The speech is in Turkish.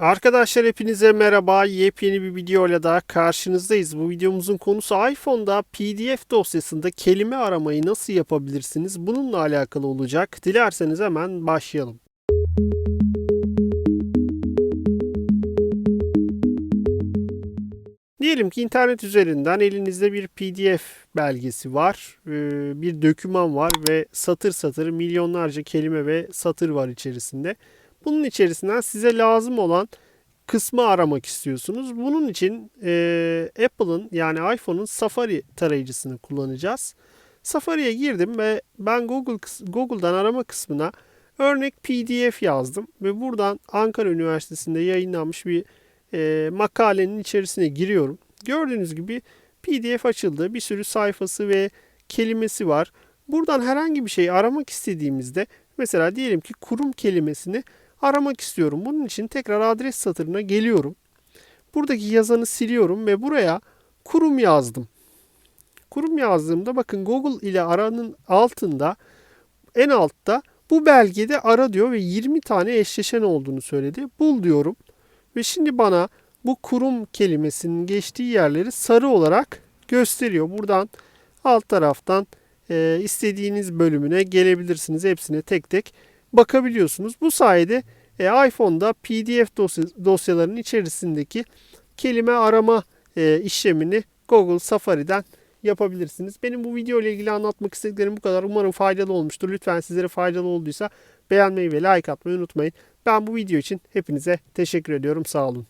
Arkadaşlar hepinize merhaba. Yepyeni bir videoyla daha karşınızdayız. Bu videomuzun konusu iPhone'da PDF dosyasında kelime aramayı nasıl yapabilirsiniz? Bununla alakalı olacak. Dilerseniz hemen başlayalım. Diyelim ki internet üzerinden elinizde bir PDF belgesi var, ee, bir döküman var ve satır satır milyonlarca kelime ve satır var içerisinde. Bunun içerisinden size lazım olan kısmı aramak istiyorsunuz. Bunun için e, Apple'ın yani iPhone'un Safari tarayıcısını kullanacağız. Safari'ye girdim ve ben Google Google'dan arama kısmına örnek PDF yazdım ve buradan Ankara Üniversitesi'nde yayınlanmış bir e, makalenin içerisine giriyorum. Gördüğünüz gibi PDF açıldı. Bir sürü sayfası ve kelimesi var. Buradan herhangi bir şeyi aramak istediğimizde mesela diyelim ki kurum kelimesini aramak istiyorum. Bunun için tekrar adres satırına geliyorum. Buradaki yazanı siliyorum ve buraya kurum yazdım. Kurum yazdığımda bakın Google ile aranın altında en altta bu belgede ara diyor ve 20 tane eşleşen olduğunu söyledi. Bul diyorum. Ve şimdi bana bu kurum kelimesinin geçtiği yerleri sarı olarak gösteriyor. Buradan alt taraftan e, istediğiniz bölümüne gelebilirsiniz. Hepsine tek tek bakabiliyorsunuz. Bu sayede e, iPhone'da PDF dosya- dosyalarının içerisindeki kelime arama e, işlemini Google Safari'den yapabilirsiniz. Benim bu video ile ilgili anlatmak istediklerim bu kadar. Umarım faydalı olmuştur. Lütfen sizlere faydalı olduysa beğenmeyi ve like atmayı unutmayın. Ben bu video için hepinize teşekkür ediyorum. Sağ olun.